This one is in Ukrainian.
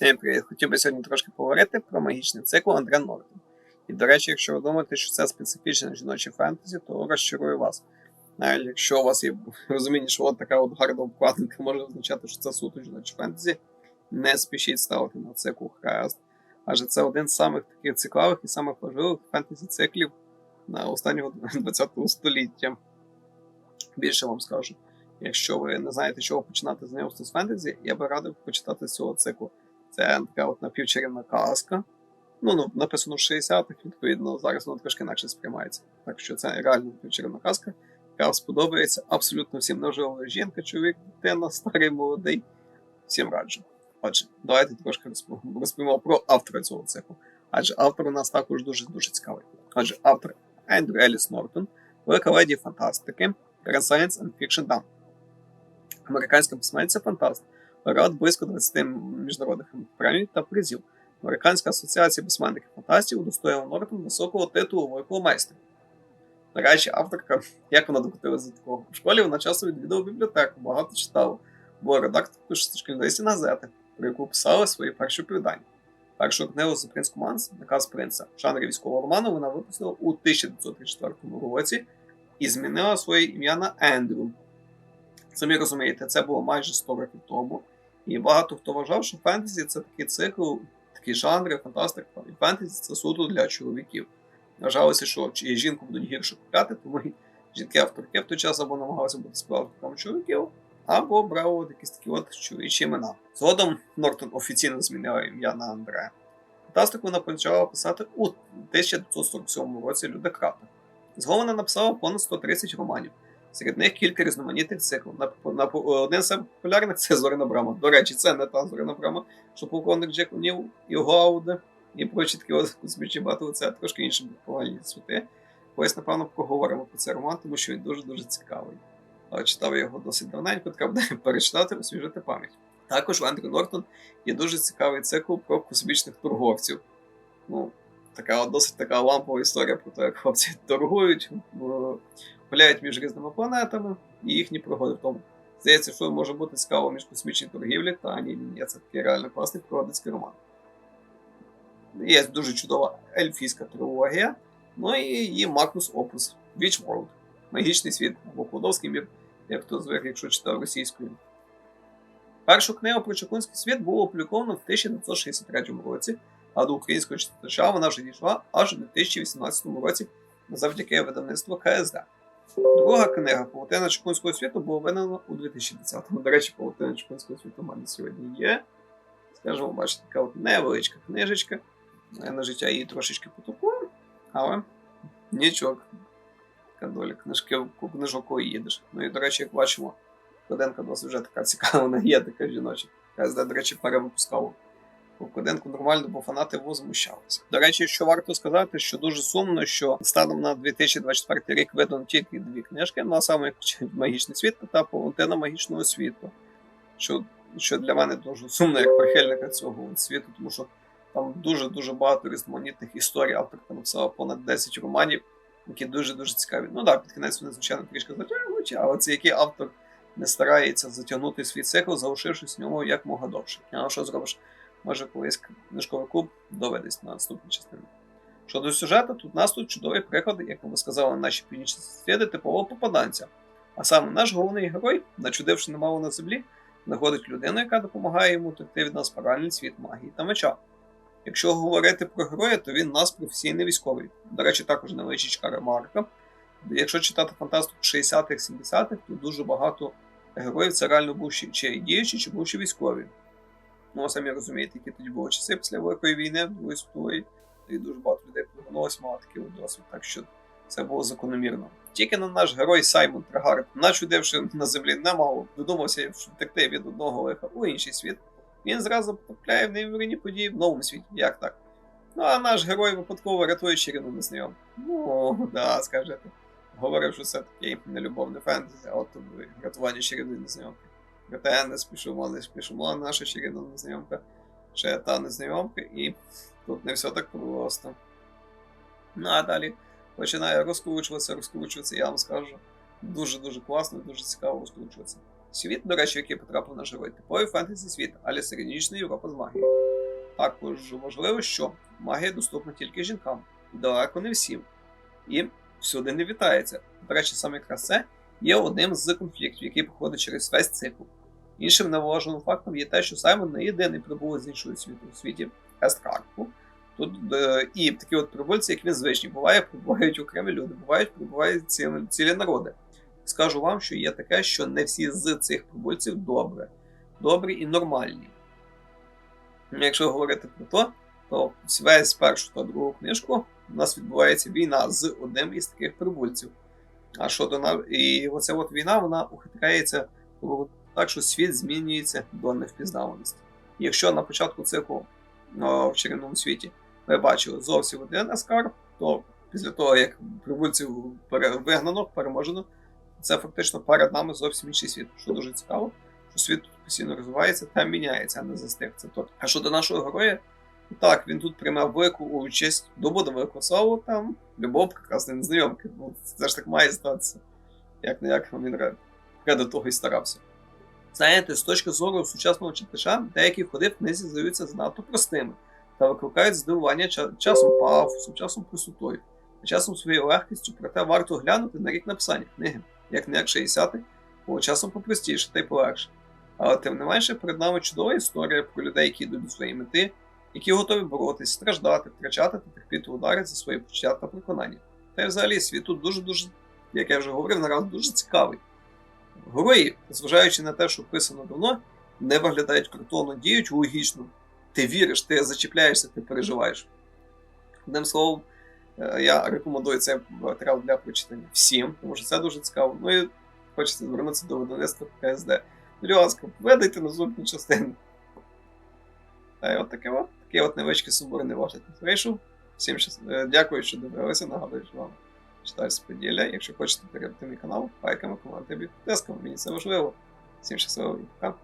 Всім привіт! Хотів би сьогодні трошки поговорити про магічний цикл Андре Нортон. І, до речі, якщо ви думаєте, що це специфічне жіноче фентезі, то розчарую вас. Навіть якщо у вас є розуміння, що от така от гарна обкладинка може означати, що це суто жіноче фентезі, не спішіть ставити на цикл хрест. Адже це один з самих таких цікавих і самих важливих фентезі циклів на останнього 20 століття. Більше вам скажу. Якщо ви не знаєте, чого починати знайомство з фентезі, я би радив почитати з цього циклу. Це така от напівчарівна казка. Ну, ну, написано в 60-х, відповідно, зараз воно трошки інакше сприймається. Так що це реально напівчарівна казка, яка сподобається абсолютно всім нажива жінка, чоловік, дитина, старий, молодий. Всім раджу. Отже, давайте трошки розповімо про автора цього циклу. Адже автор у нас також дуже-дуже цікавий. Отже, автор Ендрю Еліс Нортон, велика леді фантастики, Science and Fiction Done. Американська письменниця фантаст, лауреат близько 20 міжнародних премій та призів. Американська асоціація письменників фантастів удостоїла Нортон високого титулу великого майстра. До речі, авторка, як вона докотилася до такого? У школі вона часто відвідала бібліотеку, багато читала, була редакторкою шкільної газети, про яку писала свої перші оповідання. Першу книгу за принц Команс, наказ принца в жанрі військового роману вона випустила у 1934 році і змінила своє ім'я на Ендрю. Самі розумієте, це було майже 100 років тому. І багато хто вважав, що фентезі це такий цикл, такі жанри, фантастика і фентезі це суто для чоловіків. Вважалося, що чи жінку будуть гірше купляти, тому жінки-авторки в той час або намагалися бути співавторками чоловіків, або брали якісь такі от чоловічі імена. Згодом Нортон офіційно змінила ім'я на Андрея. Фантастику вона почала писати у 1947 році Люда Крапер. Згодом вона написала понад 130 романів. Серед них кілька різноманітних циклів. На, на, один з популярних це Зоряна Брама. До речі, це не та Зоряна Брама, що полковник Джек Унів і Гауде, і прочі такі космічні батли, це трошки інші погані світи. Колись, напевно, поговоримо про цей роман, тому що він дуже-дуже цікавий. Читав його досить давненько, треба буде перечитати, освіжити пам'ять. Також у Ендрю Нортон є дуже цікавий цикл про космічних торговців. Ну, така досить така лампова історія про те, як хлопці торгують, гуляють між різними планетами і їхні пригоди тому. Здається, що може бути цікаво між космічні торгівлі, та ні, ні, ні, це такий реально класний пригодницький роман. Є дуже чудова ельфійська трилогія, ну і її Макнус Опус Witch World. Магічний світ або Кладовський мір, як хто звик, якщо читав російською. Першу книгу про Чаклунський світ було опубліковано в 1963 році, а до українського читача вона вже дійшла аж у 2018 році завдяки видавництву КСД. Друга книга Павутина Чаклунського світу була видана у 2010-му. До речі, Павутина Чаклунського світу в мене сьогодні є. Скажімо, бачите, така от невеличка книжечка. На життя її трошечки потопив, але нічого. Така доля книжки, книжок їдеш. Ну і, до речі, як бачимо, Коденка досить вже така цікава, вона є така жіноча. КСД, до речі, перевипускав Коденку нормально, бо фанати його змущалися. До речі, що варто сказати, що дуже сумно, що станом на 2024 рік видано тільки дві книжки, ну а саме Магічний світ та Павутина магічного світу. Що, що для мене дуже сумно як прихильника цього світу, тому що там дуже-дуже багато різноманітних історій. Авторка написала понад 10 романів, які дуже-дуже цікаві. Ну так, під кінець вони, звичайно, трішки затягнуті, але це який автор не старається затягнути свій цикл, залишившись в ньому як мога довше. А що зробиш? Може, колись книжковий клуб доведеться на наступній частині. Щодо сюжету, тут у нас тут чудовий приклад, як ми сказали наші північні сусіди, типового попаданця. А саме наш головний герой, начудивши немало на землі, знаходить людину, яка допомагає йому втекти від нас паральний світ магії та меча. Якщо говорити про героя, то він нас професійний військовий. До речі, також невеличка ремарка. Якщо читати фантастику 60-х, 70-х, то дуже багато героїв це реально бувші чи діючі, чи бувші військові. Ну, самі розумієте, які тоді були часи після Великої війни, Другої світової, і дуже багато людей повернулося, мало такий досвід, так що це було закономірно. Тільки на наш герой Саймон Трагард, начудивши на землі немало, додумався втекти від одного лиха у інший світ, він зразу потрапляє в неймовірні події в новому світі. Як так? Ну, а наш герой випадково рятує чарівну незнайому. Ну, да, скажете. Говорив, що це такий нелюбовний фентезі, а от рятування чарівної незнайомки. Не спішимо, не спішимо, наша чарівна незнайомка ще та незнайомка, і тут не все так просто. Ну а далі починає розкручуватися, розкручуватися, я вам скажу. Дуже-дуже класно, дуже цікаво розкручуватися. Світ, до речі, який потрапив на живий, типовий фентезі світ, але середньовічна Європа з магією. Також важливо, що магія доступна тільки жінкам, далеко не всім. І всюди не вітається. До речі, саме якраз це є одним з конфліктів, який проходить через весь цикл. Іншим неважливим фактом є те, що Саймон не єдиний прибулець з іншого світу у світі Есткарпу. Тут е, і такі от прибульці, як він звичні, буває, прибувають окремі люди, бувають, прибувають цілі, цілі народи. Скажу вам, що є таке, що не всі з цих прибульців добре, добрі і нормальні. Якщо говорити про то, то весь першу та другу книжку у нас відбувається війна з одним із таких прибульців. А щодо на і оця от війна, вона ухитряється так, що світ змінюється до невпізнаваності. Якщо на початку циклу в чарівному світі ми бачили зовсім один ескарп, то після того, як прибульців вигнано, переможено, це фактично перед нами зовсім інший світ, що дуже цікаво, що світ тут постійно розвивається та міняється, а не застиг. Це точно. А щодо нашого героя, так, він тут приймав велику участь, добуде велику славу там, любов прекрасної незнайомки. Ну, це ж так має статися. Як не як він ради того і старався. Знаєте, з точки зору сучасного читача, деякі ходи в книзі здаються занадто простими та викликають здивування часом пафосом, часом присутою, а часом своєю легкістю, проте варто глянути на рік написання книги, як не як 60 було часом попростіше та й полегше. Але тим не менше, перед нами чудова історія про людей, які йдуть до своєї мети, які готові боротись, страждати, втрачати та терпіти удари за свої почуття та переконання. Та й взагалі світ тут дуже-дуже, як я вже говорив, нараз дуже цікавий. Герої, зважаючи на те, що вписано давно, не виглядають картонно, діють логічно. Ти віриш, ти зачіпляєшся, ти переживаєш. Одним словом, е, я рекомендую цей матеріал для прочитання всім, тому що це дуже цікаво. Ну і хочеться звернутися до видавництва КСД. Будь ласка, видайте наступну частину. Та й от таке от. Такий от невеличкий сумбурний огляд вийшов. Всім щас... е, дякую, що дивилися. Нагадую, що вам читаю споділля. Якщо хочете підтримати мій канал, лайками, коментами, підписками. Мені це важливо. Всім щасливого пока.